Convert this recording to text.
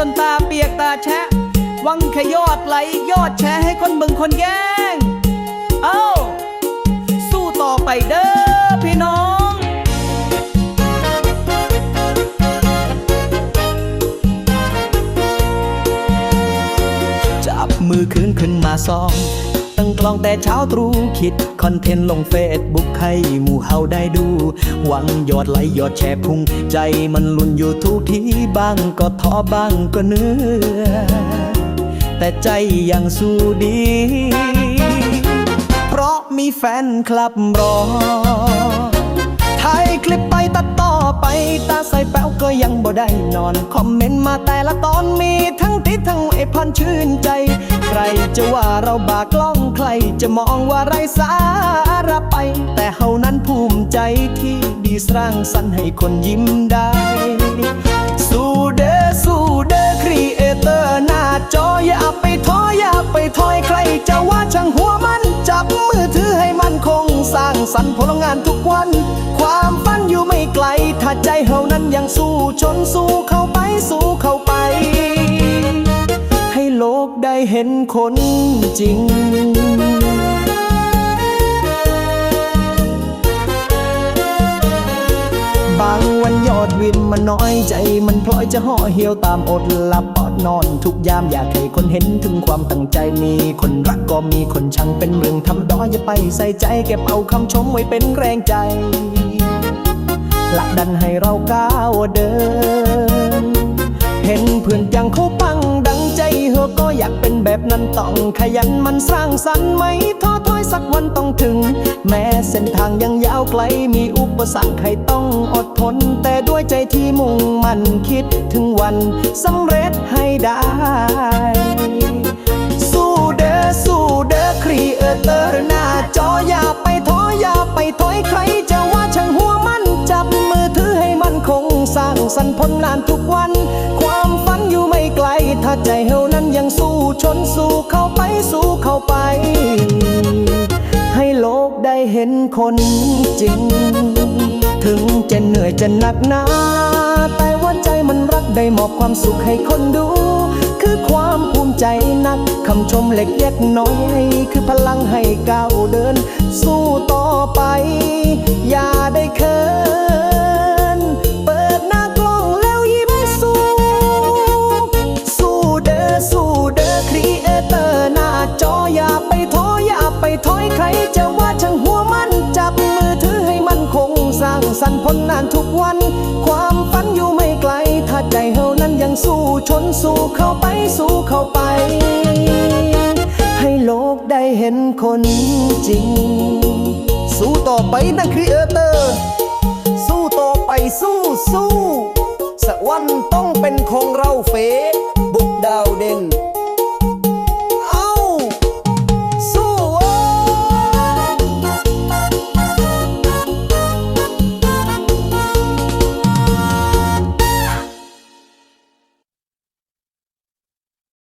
จนตาเปียกตาแฉะวังขยอดไหลยอดแชะให้คนบึงคนแย่ง เอ้า สู้ต่อไปเด้อพี่น้องจับมือคืนขึ้นมาซอง ตั้งกลองแต่เช้าตรู่คิดคอนเทนต์ลงเฟซบุ๊กให้หมู่เฮาได้ดู หวังยอดไลค์ยอดแชร์พุ่ง ใจมันลุนอยู่ทุกทีบ้างก็ท้อบ้างก็เหนื้อ แต่ใจยังสู้ดี เพราะมีแฟนคลับรอถ่ายคลิปไปตัดต่อไปตาใส่แป้วก็ยังบ่ได้นอน คอมเมนต์มาแต่ละตอนมีทั้งติดทั้งไอพันชื่นใจ ใครจะว่าเราบากล้อง รจะมองว่าไรสาระไป แต่เฮานั้นภูมิใจที่ดีสร้างสรรค์ให้คนยิ้มได้ สู้เด้อสู้เด้อครีเอเตอร์หน้าจออย่าไปท้ออย่าไปถอยใครจะว่าช่างหัวมัน จับมือถือให้มันคงสร้างสรรค์ผลงานทุกวัน ความฝันอยู่ไม่ไกล ถ้าใจเฮานั้นยังสู้ชนสู้เข้าไปสู้เข้าไป เห็นคนจริง บางวันยอดวินมันน้อยใจมันพลอยจะห่อเหี่ยวตามอดหลับอดนอนทุกยามอยากให้คนเห็นถึงความตั้งใจมีคนรักก็มีคนชังเป็นเรื่องทำดออยไปใส่ใจเก็บเอาคำชมไว้เป็นแรงใจหลักดันให้เราก้าวเดิน เห็นเพื่อนยังเข แบบนั้นต้องขยันมันสร้างสรรค์ไม่ท้อถอยสักวันต้องถึง แม้เส้นทางยังยาวไกลมีอุปสรรคให้ต้องอดทน แต่ด้วยใจที่มุ่งมั่นคิดถึงวันสำเร็จให้ได้ สู้เด้อสู้เด้อครีเอเตอร์หน้าจออย่าไปท้ออย่าไปถอยใครจะว่าช่างหัวมันจับมือถือให้มันคงสร้างสรรค์ผลงานทุกวัน ความฝันอยู่ไม่ไกลถ้าใจเฮานั้นยังสู้ ชนสู้เข้าไปสู้เข้าไป ให้โลกได้เห็นคนจริง ถึงจะเหนื่อยจะหนักหนาแต่ว่าใจมันรักได้มอบความสุขให้คนดู คือความภูมิใจนักคำชมเล็กเล็กน้อย คือพลังให้ก้าวเดิน สู้ต่อไป อย่าได้เคิน อย่าไปท้ออย่าไปถอยใครจะว่าช่างหัวมันจับมือถือให้มันคงสร้างสรรค์ผลงานทุกวัน ความฝันอยู่ไม่ไกล ถ้าใจเฮานั้นยังสู้ชนสู้เข้าไปสู้เข้าไป ให้โลกได้เห็นคนจริง สู้ต่อไปนะครีเอเตอร์ สู้ต่อไปสู้สู้สักวันต้องเป็นของเราเฟ